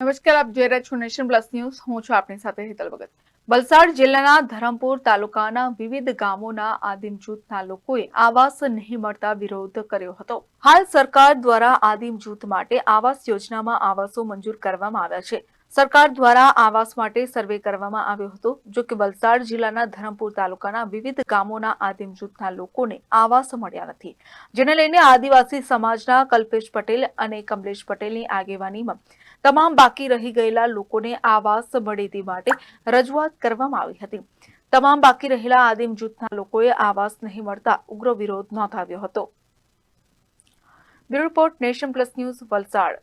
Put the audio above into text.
નમસ્કાર, આપ જોઈ રહ્યા છો નેશન પ્લસ ન્યૂઝ. હું છું આપની સાથે હેતલ ભગત. વલસાડ જિલ્લાના ધરમપુર તાલુકાના વિવિધ ગામોના આદિમ જૂથના લોકોએ આવાસ નહીં મળતા વિરોધ કર્યો હતો. હાલ સરકાર દ્વારા આદિમ જૂથ માટે આવાસ યોજનામાં આવાસો મંજૂર કરવામાં આવ્યા છે. સરકાર દ્વારા આવાસ માટે સર્વે કરવામાં આવ્યો હતો, જો કે વલસાડ જિલ્લાના ધરમપુર તાલુકાના વિવિધ ગામોના આદિમ જૂથના લોકોને આવાસ મળ્યા નથી. જેને લઈને આદિવાસી સમાજના કલ્પેશ પટેલ અને કમલેશ પટેલની આગેવાનીમાં તમામ બાકી રહી ગયેલા લોકોને આવાસ મળે તે માટે રજૂઆત કરવામાં આવી હતી. તમામ બાકી રહેલા આદિમ જૂથના લોકોએ આવાસ નહીં મળતા ઉગ્ર વિરોધ નોંધાવ્યો હતો. Bureau report nation plus news Valsad.